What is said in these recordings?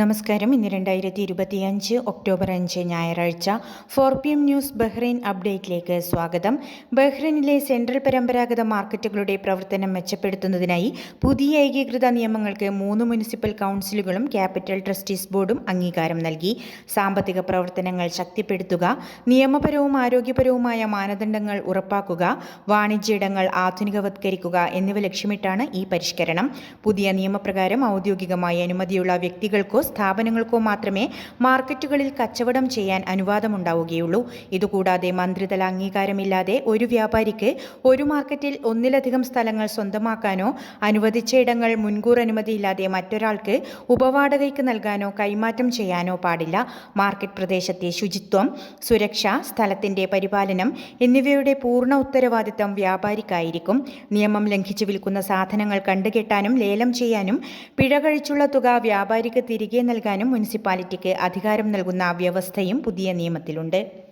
നമസ്കാരം. ഇന്ന് രണ്ടായിരത്തി ഇരുപത്തിയഞ്ച് ഒക്ടോബർ അഞ്ച് ഞായറാഴ്ച four P M news Bahrain അപ്ഡേറ്റിലേക്ക് സ്വാഗതം. ബഹ്റൈനിലെ സെൻട്രൽ പരമ്പരാഗത മാർക്കറ്റുകളുടെ പ്രവർത്തനം മെച്ചപ്പെടുത്തുന്നതിനായി പുതിയ ഏകീകൃത നിയമങ്ങൾക്ക് മൂന്ന് മുനിസിപ്പൽ കൗൺസിലുകളും ക്യാപിറ്റൽ ട്രസ്റ്റീസ് ബോർഡും അംഗീകാരം നൽകി. സാമ്പത്തിക പ്രവർത്തനങ്ങൾ ശക്തിപ്പെടുത്തുക നിയമപരവും ആരോഗ്യപരവുമായ മാനദണ്ഡങ്ങൾ ഉറപ്പാക്കുക വാണിജ്യ ഇടങ്ങൾ ആധുനികവത്കരിക്കുക എന്നിവ ലക്ഷ്യമിട്ടാണ് ഈ പരിഷ്കരണം. പുതിയ നിയമപ്രകാരം ഔദ്യോഗികമായി അനുമതിയുള്ള വ്യക്തികൾക്കോ സ്ഥാപനങ്ങൾക്കോ മാത്രമേ മാർക്കറ്റുകളിൽ കച്ചവടം ചെയ്യാൻ അനുവാദമുണ്ടാവുകയുള്ളൂ. ഇതുകൂടാതെ മന്ത്രിതല അംഗീകാരമില്ലാതെ ഒരു വ്യാപാരിക്ക് ഒരു മാർക്കറ്റിൽ ഒന്നിലധികം സ്ഥലങ്ങൾ സ്വന്തമാക്കാനോ അനുവദിച്ച ഇടങ്ങൾ മുൻകൂർ അനുമതിയില്ലാതെ മറ്റൊരാൾക്ക് ഉപവാടകയ്ക്ക് നൽകാനോ കൈമാറ്റം ചെയ്യാനോ പാടില്ല. മാർക്കറ്റ് പ്രദേശത്തെ ശുചിത്വം സുരക്ഷ സ്ഥലത്തിന്റെ പരിപാലനം എന്നിവയുടെ പൂർണ ഉത്തരവാദിത്തം വ്യാപാരിക്കായിരിക്കും. നിയമം ലംഘിച്ചു വിൽക്കുന്ന സാധനങ്ങൾ കണ്ടുകെട്ടാനും ലേലം ചെയ്യാനും പിഴ കഴിച്ചുള്ള തുക വ്യാപാരിക്ക് തിരികെ നൽകാനും മുനിസിപ്പാലിറ്റിക്ക് അധികാരം നൽകുന്ന വ്യവസ്ഥയും പുതിയ നിയമത്തിലുണ്ട്.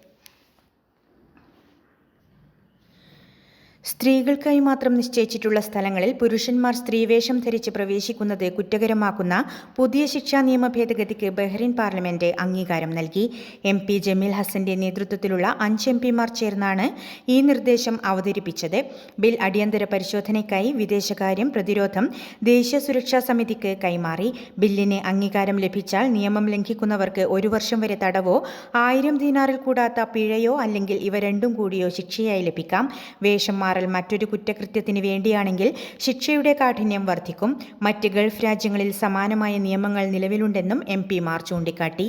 സ്ത്രീകൾക്കായി മാത്രം നിശ്ചയിച്ചിട്ടുള്ള സ്ഥലങ്ങളിൽ പുരുഷന്മാർ സ്ത്രീവേഷം ധരിച്ച് പ്രവേശിക്കുന്നത് കുറ്റകരമാക്കുന്ന പുതിയ ശിക്ഷാ നിയമ ഭേദഗതിക്ക് ബഹ്റിൻ പാർലമെന്റ് അംഗീകാരം നൽകി. എം പി ജമീൽ ഹസന്റെ നേതൃത്വത്തിലുള്ള അഞ്ച് എം പിമാർ ചേർന്നാണ് ഈ നിർദ്ദേശം അവതരിപ്പിച്ചത്. ബിൽ അടിയന്തര പരിശോധനയ്ക്കായി വിദേശകാര്യം പ്രതിരോധം ദേശീയ സുരക്ഷാ സമിതിക്ക് കൈമാറി. ബില്ലിന് അംഗീകാരം ലഭിച്ചാൽ നിയമം ലംഘിക്കുന്നവർക്ക് ഒരു വർഷം വരെ തടവോ ആയിരം ദിനാറിൽ കൂടാത്ത പിഴയോ അല്ലെങ്കിൽ ഇവ രണ്ടും കൂടിയോ ശിക്ഷയായി ലഭിക്കാം. വേഷം മാറൽ മറ്റൊരു കുറ്റകൃത്യത്തിന് വേണ്ടിയാണെങ്കിൽ ശിക്ഷയുടെ കാഠിന്യം വർദ്ധിക്കും മറ്റ് ഗൾഫ് രാജ്യങ്ങളിൽ സമാനമായ നിയമങ്ങൾ നിലവിലുണ്ടെന്നും എം പിമാർ ചൂണ്ടിക്കാട്ടി.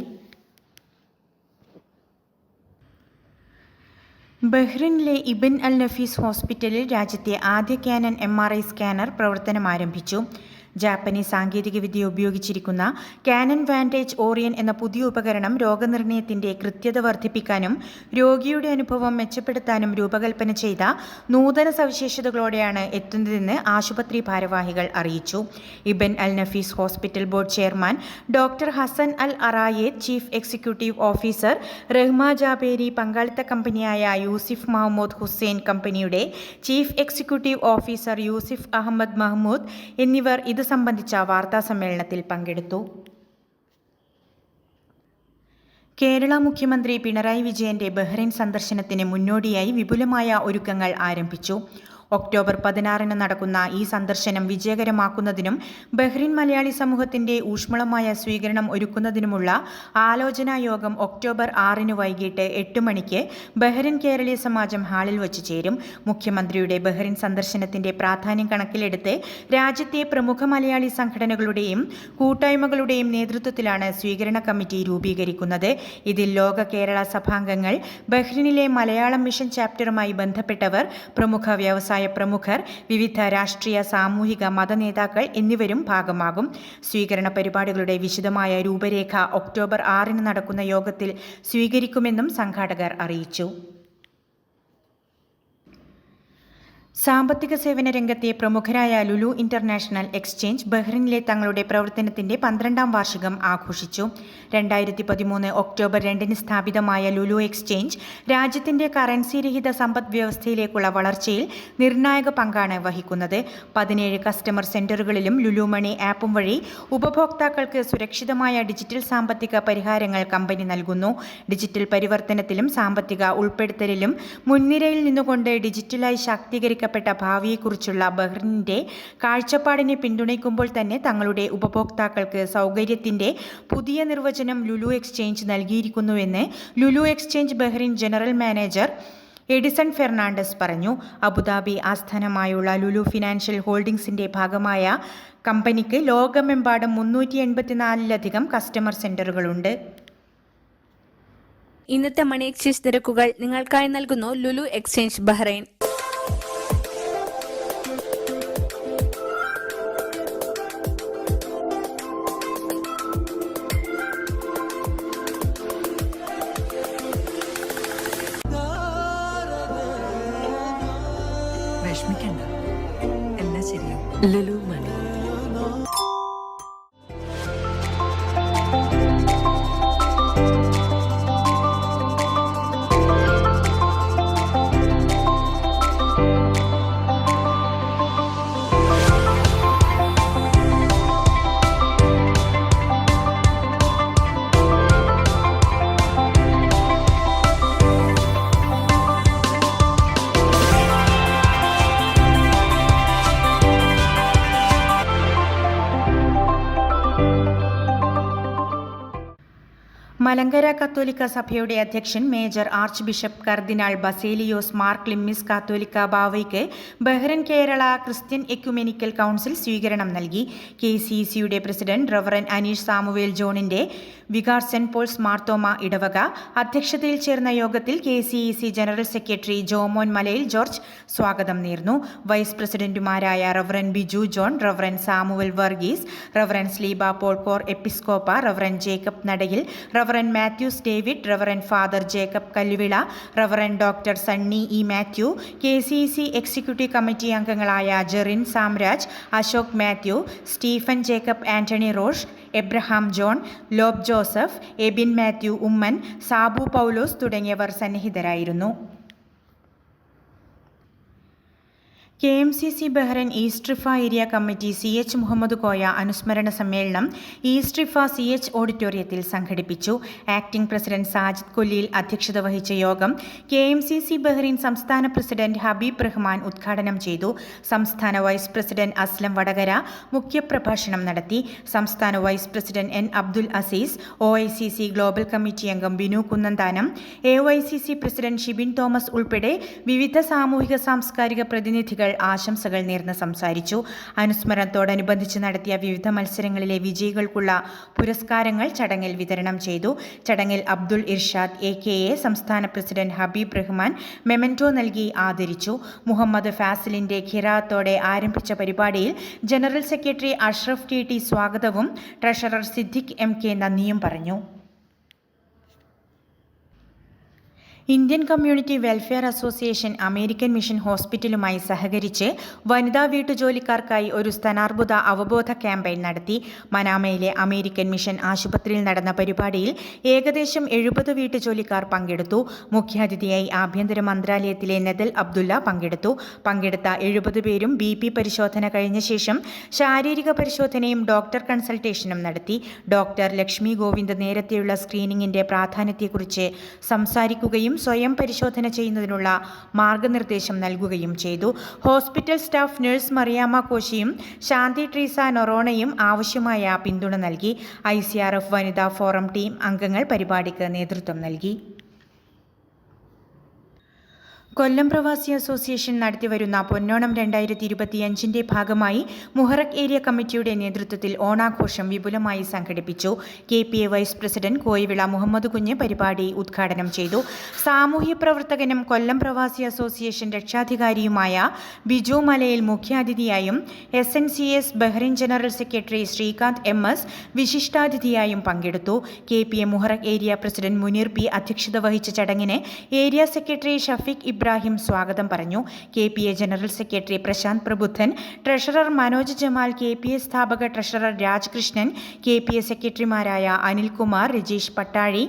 ബഹ്റിനിലെ ഇബിൻ അൽ നഫീസ് ഹോസ്പിറ്റലിൽ രാജ്യത്തെ ആദ്യ Canon M R I scanner പ്രവർത്തനം ആരംഭിച്ചു ജാപ്പനീസ് സാങ്കേതികവിദ്യ ഉപയോഗിച്ചിരിക്കുന്ന കാനൻ വാന്റേജ് ഓറിയൻ എന്ന പുതിയ ഉപകരണം രോഗനിർണയത്തിന്റെ കൃത്യത വർദ്ധിപ്പിക്കാനും രോഗിയുടെ അനുഭവം മെച്ചപ്പെടുത്താനും രൂപകൽപ്പന ചെയ്ത നൂതന സവിശേഷതകളോടെയാണ് എത്തുന്നതെന്ന് ആശുപത്രി ഭാരവാഹികൾ അറിയിച്ചു. Ibn Al Nafees hospital board chairman doctor Hassan Al Araye chief executive officer Rahma Jaberi പങ്കാളിത്ത കമ്പനിയായ യൂസിഫ് മഹമ്മൂദ് ഹുസൈൻ കമ്പനിയുടെ chief executive officer Yousif Ahmed Mahmood എന്നിവർ ഇത് സംബന്ധിച്ച വാർത്താ സമ്മേളനത്തിൽ പങ്കെടുത്തു. കേരള മുഖ്യമന്ത്രി പിണറായി വിജയന്റെ ബഹ്റൈൻ സന്ദർശനത്തിന് മുന്നോടിയായി വിപുലമായ ഒരുക്കങ്ങൾ ആരംഭിച്ചു. ഒക്ടോബർ പതിനാറിന് നടക്കുന്ന ഈ സന്ദർശനം വിജയകരമാക്കുന്നതിനും ബഹ്റിൻ മലയാളി സമൂഹത്തിന്റെ ഊഷ്മളമായ സ്വീകരണം ഒരുക്കുന്നതിനുമുള്ള ആലോചനാ യോഗം ഒക്ടോബർ ആറിന് വൈകിട്ട് എട്ട് മണിക്ക് ബഹ്റിൻ കേരളീയ സമാജം ഹാളിൽ വച്ച് ചേരും. മുഖ്യമന്ത്രിയുടെ ബഹ്റിൻ സന്ദർശനത്തിന്റെ പ്രാധാന്യം കണക്കിലെടുത്ത് രാജ്യത്തെ പ്രമുഖ മലയാളി സംഘടനകളുടെയും കൂട്ടായ്മകളുടെയും നേതൃത്വത്തിലാണ് സ്വീകരണ കമ്മിറ്റി രൂപീകരിക്കുന്നത്. ഇതിൽ ലോക കേരള സഭാംഗങ്ങൾ ബഹ്റിനിലെ മലയാളം മിഷൻ ചാപ്റ്ററുമായി ബന്ധപ്പെട്ടവർ പ്രമുഖ വ്യവസായ പ്രമുഖർ വിവിധ രാഷ്ട്രീയ സാമൂഹിക മത നേതാക്കൾ എന്നിവരും ഭാഗമാകും. സ്വീകരണ പരിപാടികളുടെ വിശദമായ രൂപരേഖ ഒക്ടോബർ ആറിന് നടക്കുന്ന യോഗത്തിൽ സ്വീകരിക്കുമെന്നും സംഘാടകർ അറിയിച്ചു. സാമ്പത്തിക സേവന രംഗത്തെ പ്രമുഖരായ ലുലു ഇന്റർനാഷണൽ എക്സ്ചേഞ്ച് ബഹ്റിനിലെ തങ്ങളുടെ പ്രവർത്തനത്തിന്റെ പന്ത്രണ്ടാം വാർഷികം ആഘോഷിച്ചു. രണ്ടായിരത്തി പതിമൂന്ന് ഒക്ടോബർ രണ്ടിന് സ്ഥാപിതമായ ലുലു എക്സ്ചേഞ്ച് രാജ്യത്തിന്റെ കറൻസി രഹിത സമ്പദ് വ്യവസ്ഥയിലേക്കുള്ള വളർച്ചയിൽ നിർണായക പങ്കാണ് വഹിക്കുന്നത്. പതിനേഴ് കസ്റ്റമർ സെന്ററുകളിലും ലുലു മണി ആപ്പും വഴി ഉപഭോക്താക്കൾക്ക് സുരക്ഷിതമായ ഡിജിറ്റൽ സാമ്പത്തിക പരിഹാരങ്ങൾ കമ്പനി നൽകുന്നു. ഡിജിറ്റൽ പരിവർത്തനത്തിലും സാമ്പത്തിക ഉൾപ്പെടുത്തലിലും മുൻനിരയിൽ നിന്നുകൊണ്ട് ഡിജിറ്റലായി ശാക്തീകരിക്കും നിർണയിക്കപ്പെട്ട ഭാവിയെക്കുറിച്ചുള്ള ബഹ്റിന്റെ കാഴ്ചപ്പാടിനെ പിന്തുണയ്ക്കുമ്പോൾ തന്നെ തങ്ങളുടെ ഉപഭോക്താക്കൾക്ക് സൗകര്യത്തിന്റെ പുതിയ നിർവചനം Lulu exchange നൽകിയിരിക്കുന്നുവെന്ന് Lulu exchange Bahrain general manager Edison Fernandes പറഞ്ഞു. അബുദാബി ആസ്ഥാനമായുള്ള ലുലു ഫിനാൻഷ്യൽ ഹോൾഡിംഗ്സിന്റെ ഭാഗമായ കമ്പനിക്ക് ലോകമെമ്പാടും മുന്നൂറ്റി എൺപത്തിനാലിലധികം കസ്റ്റമർ സെന്ററുകളുണ്ട്. ഇന്നത്തെ മണി എക്സ്ചേഞ്ച് നിരക്കുകൾ നിങ്ങൾക്കായി നൽകുന്നു Lulu exchange Bahrain. Lelou. Malankara കത്തോലിക്ക സഭയുടെ അധ്യക്ഷൻ മേജർ ആർച്ച് ബിഷപ്പ് കർദിനാൾ Baselios mark ലിമ്മിസ് കാത്തോലിക്ക ബാവയ്ക്ക് Bahrain Kerala Christian ecumenical council സ്വീകരണം നൽകി. കെ സി സിയുടെ പ്രസിഡന്റ് റവറൻ അനീഷ് സാമുവേൽ ജോണിന്റെ വികാർ സെന്റ് പോൾസ് മാർത്തോമ ഇടവക അധ്യക്ഷതയിൽ ചേർന്ന യോഗത്തിൽ K C E C general secretary Jomon Malayil George സ്വാഗതം നേർന്നു. വൈസ് പ്രസിഡന്റുമാരായ reverend Biju John reverend Samuel Varghese reverend Sleeba പോൾക്കോർ എപ്പിസ്കോപ്പ reverend Jacob Nadayil reverend Mathews David reverend father Jacob Kalluvila reverend doctor Sunny E Mathew K C C executive committee അംഗങ്ങളായ Jerin Samraj Ashok Mathew Stephen Jacob Antony Rosh Abraham John Lob Joseph Ebin Mathew Oommen Sabu Paulose തുടങ്ങിയവർ സന്നിഹിതരായിരുന്നു. K M C C Bahrain East Riffa area committee C H Muhammad Koya അനുസ്മരണ സമ്മേളനം ഈസ്ട്രിഫ C H ഓഡിറ്റോറിയത്തിൽ സംഘടിപ്പിച്ചു. Acting president Sajid കൊല്ലിയിൽ അധ്യക്ഷത വഹിച്ച യോഗം K M C C Bahrain സംസ്ഥാന പ്രസിഡന്റ് ഹബീബ് റഹ്മാൻ ഉദ്ഘാടനം ചെയ്തു. സംസ്ഥാന വൈസ് പ്രസിഡന്റ് അസ്ലം വടകര മുഖ്യപ്രഭാഷണം നടത്തി. സംസ്ഥാന vice president N Abdul Azeez O I C C global committee അംഗം Binu Kunnanthanam A Y C C president Shibin Thomas ഉൾപ്പെടെ വിവിധ സാമൂഹിക സാംസ്കാരിക പ്രതിനിധികൾ ആശംസകൾ നേർന്ന് സംസാരിച്ചു. അനുസ്മരണത്തോടനുബന്ധിച്ച് നടത്തിയ വിവിധ മത്സരങ്ങളിലെ വിജയികൾക്കുള്ള പുരസ്കാരങ്ങൾ ചടങ്ങിൽ വിതരണം ചെയ്തു. ചടങ്ങിൽ Abdul Irshad A K A സംസ്ഥാന പ്രസിഡന്റ് ഹബീബ് റഹ്മാൻ മെമന്റോ നൽകി ആദരിച്ചു. മുഹമ്മദ് ഫാസിലിന്റെ ഖിറാത്തോടെ ആരംഭിച്ച പരിപാടിയിൽ general secretary Ashraf T T സ്വാഗതവും ട്രഷറർ സിദ്ദിഖ് എം കെ നന്ദിയും പറഞ്ഞു. Indian community welfare association American mission ഹോസ്പിറ്റലുമായി സഹകരിച്ച് വനിതാ വീട്ടുജോലിക്കാർക്കായി ഒരു സ്ഥാനാർബുദ അവബോധ ക്യാമ്പയിൻ നടത്തി. മനാമയിലെ അമേരിക്കൻ മിഷൻ ആശുപത്രിയിൽ നടന്ന പരിപാടിയിൽ ഏകദേശം എഴുപത് വീട്ടുജോലിക്കാർ പങ്കെടുത്തു. മുഖ്യാതിഥിയായി ആഭ്യന്തര മന്ത്രാലയത്തിലെ നദൽ അബ്ദുല്ല പങ്കെടുത്തു. പങ്കെടുത്ത എഴുപത് പേരും ബി പി പരിശോധന കഴിഞ്ഞ ശേഷം ശാരീരിക പരിശോധനയും ഡോക്ടർ കൺസൾട്ടേഷനും നടത്തി. ഡോക്ടർ ലക്ഷ്മി ഗോവിന്ദ് നേരത്തെയുള്ള സ്ക്രീനിങ്ങിന്റെ പ്രാധാന്യത്തെക്കുറിച്ച് സംസാരിക്കുകയും സ്വയം പരിശോധന ചെയ്യുന്നതിനുള്ള മാർഗനിർദ്ദേശം നൽകുകയും ചെയ്തു. ഹോസ്പിറ്റൽ സ്റ്റാഫ് നഴ്സ് മറിയാമ്മ കോശിയും ശാന്തി ട്രീസ നൊറോണയും ആവശ്യമായ പിന്തുണ നൽകി. ഐ വനിതാ ഫോറം ടീം അംഗങ്ങൾ പരിപാടിക്ക് നേതൃത്വം നൽകി. കൊല്ലം പ്രവാസി അസോസിയേഷൻ നടത്തിവരുന്ന പൊന്നോണം രണ്ടായിരത്തി ഇരുപത്തിയഞ്ചിന്റെ ഭാഗമായി മുഹറക് ഏരിയ കമ്മിറ്റിയുടെ നേതൃത്വത്തിൽ ഓണാഘോഷം വിപുലമായി സംഘടിപ്പിച്ചു. K P A vice president Koyivila Muhammad Kunju പരിപാടി ഉദ്ഘാടനം ചെയ്തു. സാമൂഹ്യ പ്രവർത്തകനും കൊല്ലം പ്രവാസി അസോസിയേഷൻ രക്ഷാധികാരിയുമായ Biju Malayil മുഖ്യാതിഥിയായും S N C S Bahrain general secretary Srikanth M S വിശിഷ്ടാതിഥിയായും പങ്കെടുത്തു. K P A Muharraq area president Muneer P അധ്യക്ഷത വഹിച്ച ചടങ്ങിന് ഏരിയ സെക്രട്ടറി ഷഫീഖ് ഇബ്രാഹിം സ്വാഗതം പറഞ്ഞു. K P A general secretary Prasanth Prabuddhan treasurer Manoj Jamal K P A സ്ഥാപക treasurer Rajkrishnan K P A സെക്രട്ടറിമാരായ Anilkumar Rajeesh Pattazhi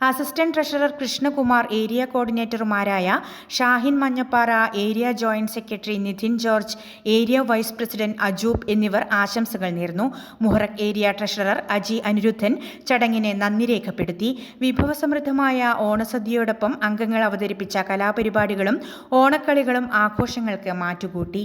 assistant treasurer Krishnakumar area കോർഡിനേറ്റർമാരായ Shahin Manjappara area joint secretary Nithin George area vice president Ajoob എന്നിവർ ആശംസകൾ നേർന്നു. Muharraq area treasurer Aji Anirudhan ചടങ്ങിനെ നന്ദി രേഖപ്പെടുത്തി. വിഭവസമൃദ്ധമായ ഓണസദ്യയോടൊപ്പം അംഗങ്ങൾ അവതരിപ്പിച്ച കലാപരിപാടികളും ഓണക്കളികളും ആഘോഷങ്ങൾക്ക് മാറ്റുകൂട്ടി.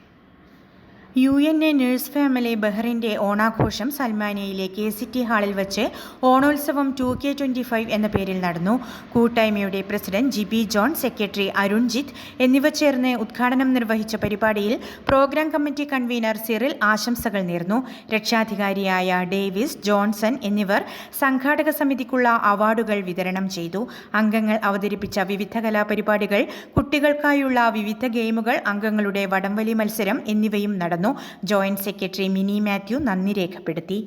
U N A nurse family ബഹ്റിന്റെ ഓണാഘോഷം സൽമാനിയയിലെ കെ സി ടി ഹാളിൽ വച്ച് ഓണോത്സവം ടു കെ ട്വന്റി ഫൈവ് എന്ന പേരിൽ നടന്നു. കൂട്ടായ്മയുടെ പ്രസിഡന്റ് ജിബി ജോൺ സെക്രട്ടറി അരുൺജിത്ത് എന്നിവ ചേർന്ന് ഉദ്ഘാടനം നിർവഹിച്ച പരിപാടിയിൽ പ്രോഗ്രാം കമ്മിറ്റി കൺവീനർ സിറിൽ ആശംസകൾ നേർന്നു. രക്ഷാധികാരിയായ ഡേവിസ് ജോൺസൺ എന്നിവർ സംഘാടക സമിതിക്കുള്ള അവാർഡുകൾ വിതരണം ചെയ്തു. അംഗങ്ങൾ അവതരിപ്പിച്ച വിവിധ കലാപരിപാടികൾ കുട്ടികൾക്കായുള്ള വിവിധ ഗെയിമുകൾ അംഗങ്ങളുടെ വടംവലി മത്സരം എന്നിവയും നടന്നു. ജോയിന്റ് സെക്രട്ടറി മിനി മാത്യു നന്ദി രേഖപ്പെടുത്തി.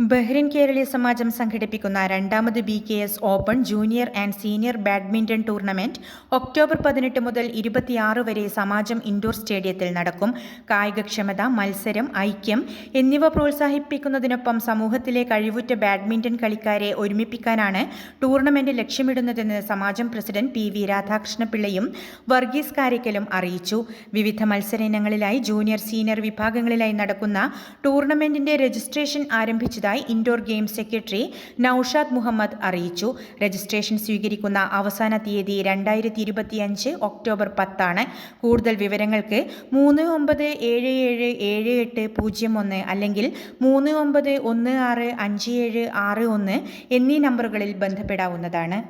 ബഹ്റിൻ കേരളീയ സമാജം സംഘടിപ്പിക്കുന്ന രണ്ടാമത് B K S open junior and senior badminton tournament October പതിനെട്ട് മുതൽ ഇരുപത്തിയാറ് വരെ സമാജം ഇൻഡോർ സ്റ്റേഡിയത്തിൽ നടക്കും. കായികക്ഷമത മത്സരം ഐക്യം എന്നിവ പ്രോത്സാഹിപ്പിക്കുന്നതിനൊപ്പം സമൂഹത്തിലെ കഴിവുറ്റ ബാഡ്മിന്റൺ കളിക്കാരെ ഒരുമിപ്പിക്കാനാണ് ടൂർണമെന്റ് ലക്ഷ്യമിടുന്നതെന്ന് സമാജം പ്രസിഡന്റ് പി വി രാധാകൃഷ്ണപിള്ളയും വർഗീസ് കാരിക്കലും അറിയിച്ചു. വിവിധ മത്സര ഇനങ്ങളിലായി ജൂനിയർ സീനിയർ വിഭാഗങ്ങളിലായി നടക്കുന്ന ടൂർണമെന്റിന്റെ രജിസ്ട്രേഷൻ ആരംഭിച്ചതായി indoor games secretary Naushad Muhammad അറിയിച്ചു. രജിസ്ട്രേഷൻ സ്വീകരിക്കുന്ന അവസാന തീയതി രണ്ടായിരത്തി ഇരുപത്തിയഞ്ച് ഒക്ടോബർ പത്താണ്. കൂടുതൽ വിവരങ്ങൾക്ക് മൂന്ന് ഒമ്പത് ഏഴ് ഏഴ് ഏഴ് എട്ട് പൂജ്യം ഒന്ന് അല്ലെങ്കിൽ മൂന്ന് ഒമ്പത് ഒന്ന് ആറ് അഞ്ച് ഏഴ് ആറ് ഒന്ന് എന്നീ നമ്പറുകളിൽ ബന്ധപ്പെടാവുന്നതാണ്.